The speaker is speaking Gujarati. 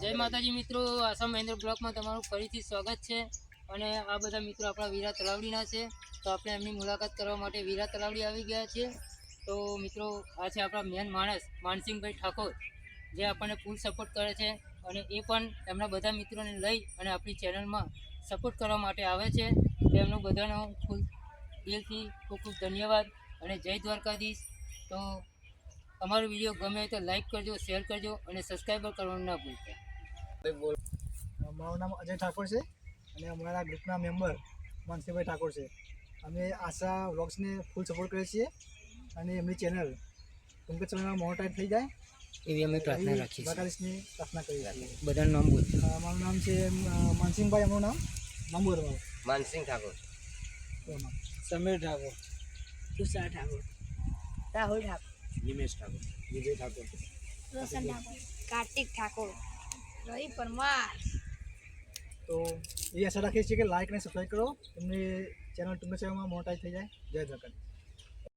જય માતાજી મિત્રો, આસામ મહેન્દ્ર બ્લોકમાં તમારું ફરીથી સ્વાગત છે. અને આ બધા મિત્રો આપણા વીરા તલાવડીના છે. તો આપણે એમની મુલાકાત કરવા માટે વીરા તલાવડી આવી ગયા છીએ. તો મિત્રો, આ છે આપણા મેન માણસ, માનસિંહભાઈ ઠાકોર, જે આપણને ફૂલ સપોર્ટ કરે છે. અને એ પણ એમના બધા મિત્રોને લઈ અને આપણી ચેનલમાં સપોર્ટ કરવા માટે આવે છે. તેમનો બધાનો ફૂલ દિલથી ખૂબ ખૂબ ધન્યવાદ. અને જય દ્વારકાધીશ. તો અમારો વીડિયો ગમે તો લાઈક કરજો શેર કરજો અને સબસ્ક્રાઈબર કરવાનું ના ભૂલતા. મારું નામ અજય ઠાકોર છે અને અમારા ગ્રુપના મેમ્બર માનસીભાઈ ઠાકોર છે. અમે આશા વ્લોગ્સને ફૂલ સપોર્ટ કરીએ છીએ અને એમની ચેનલ ટૂંક ચેનલમાં સમયમાં થઈ જાય એવી અમે પ્રાર્થના રાખીએ દ્વારકાધીશની પ્રાર્થના કરી રાખીએ બધાનું નામ બોલ. મારું નામ છે માનસિંહભાઈ એમનું નામ નંબર માનસિંહ ઠાકોર. સમીર ઠાકોર. તુષાર ઠાકોર. રાહુલ ઠાકોર. નિમેશ ઠાકોર વિજય ઠાકોર. રોશન ઠાકોર. કાર્તિક ઠાકોર. રવિ પરમાર. તો એ આશા રાખીએ છીએ કે લાઈક અને સબસ્ક્રાઈબ કરો. તમને ચેનલ ટૂંક સેવામાં મોટાઈ થઈ જાય. જય દ્વારકાધીશ.